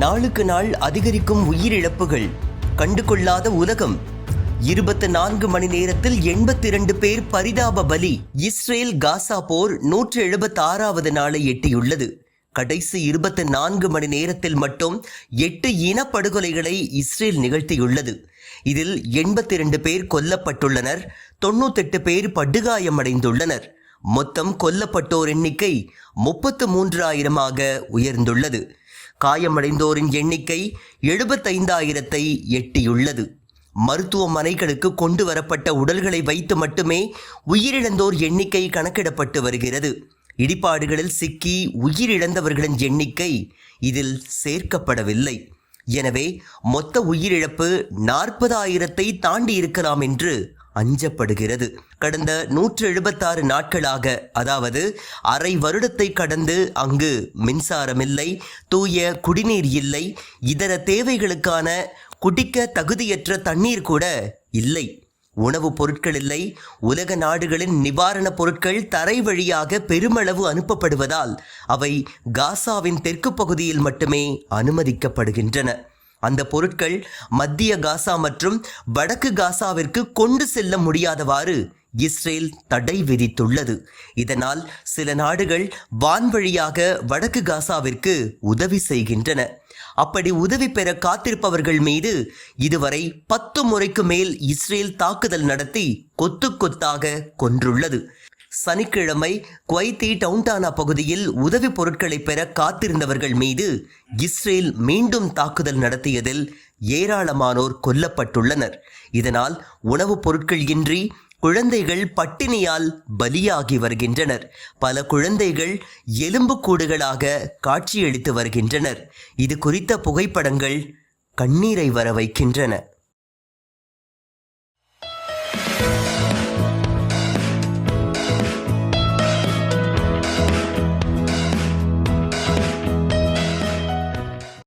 நாளுக்கு நாள் அதிகரிக்கும் உயிரிழப்புகள். கண்டுகொள்ளாத உலகம். இருபத்தி நான்கு மணி நேரத்தில் எண்பத்தி இரண்டு பேர் பரிதாப பலி. இஸ்ரேல் காசா போர் நூற்று எழுபத்தி ஆறாவது நாளை எட்டியுள்ளது. கடைசி இருபத்தி நான்கு மணி நேரத்தில் மட்டும் எட்டு இனப்படுகொலைகளை இஸ்ரேல் நிகழ்த்தியுள்ளது. இதில் எண்பத்தி இரண்டு பேர் கொல்லப்பட்டுள்ளனர் தொண்ணூத்தெட்டு பேர் படுகாயமடைந்துள்ளனர். மொத்தம் கொல்லப்பட்டோர் எண்ணிக்கை முப்பத்து மூன்றாயிரமாக உயர்ந்துள்ளது. காயமடைந்தோரின் எண்ணிக்கை எழுபத்தைந்தாயிரத்தை எட்டியுள்ளது. மருத்துவமனைகளுக்கு கொண்டு வரப்பட்ட உடல்களை வைத்து மட்டுமே உயிரிழந்தோர் எண்ணிக்கை கணக்கிடப்பட்டு வருகிறது. இடிபாடுகளில் சிக்கி உயிரிழந்தவர்களின் எண்ணிக்கை இதில் சேர்க்கப்படவில்லை. எனவே மொத்த உயிரிழப்பு நாற்பதாயிரத்தை தாண்டி இருக்கலாம் என்று அஞ்சப்படுகிறது. கடந்த நூற்று எழுபத்தாறு நாட்களாக அதாவது அரை வருடத்தை கடந்து அங்கு மின்சாரம் இல்லை தூய குடிநீர் இல்லை இதர தேவைகளுக்கான குடிக்க தகுதியற்ற தண்ணீர் கூட இல்லை. உணவுப் பொருட்கள் இல்லை உலக நாடுகளின் நிவாரணப் பொருட்கள் தரை வழியாக பெருமளவு அனுப்பப்படுவதால் அவை காசாவின் தெற்கு பகுதியில் மட்டுமே அனுமதிக்கப்படுகின்றன. அந்த பொருட்கள் மத்திய காசா மற்றும் வடக்கு காசாவிற்கு கொண்டு செல்ல முடியாதவாறு இஸ்ரேல் தடை விதித்துள்ளது. இதனால் சில நாடுகள் வான்வழியாக வடக்கு காசாவிற்கு உதவி செய்கின்றன. அப்படி உதவி பெற காத்திருப்பவர்கள் மீது இதுவரை பத்து முறைக்கு மேல் இஸ்ரேல் தாக்குதல் நடத்தி கொத்து கொத்தாக கொன்றுள்ளது. சனிக்கிழமை குவைத்தி டவுன்டானா பகுதியில் உதவி பொருட்களை பெற காத்திருந்தவர்கள் மீது இஸ்ரேல் மீண்டும் தாக்குதல் நடத்தியதில் ஏராளமானோர் கொல்லப்பட்டுள்ளனர். இதனால் உணவுப் பொருட்கள் இன்றி குழந்தைகள் பட்டினியால் பலியாகி வருகின்றனர். பல குழந்தைகள் எலும்புக்கூடுகளாக காட்சியளித்து வருகின்றனர். இது குறித்த புகைப்படங்கள் கண்ணீரை வர வைக்கின்றன.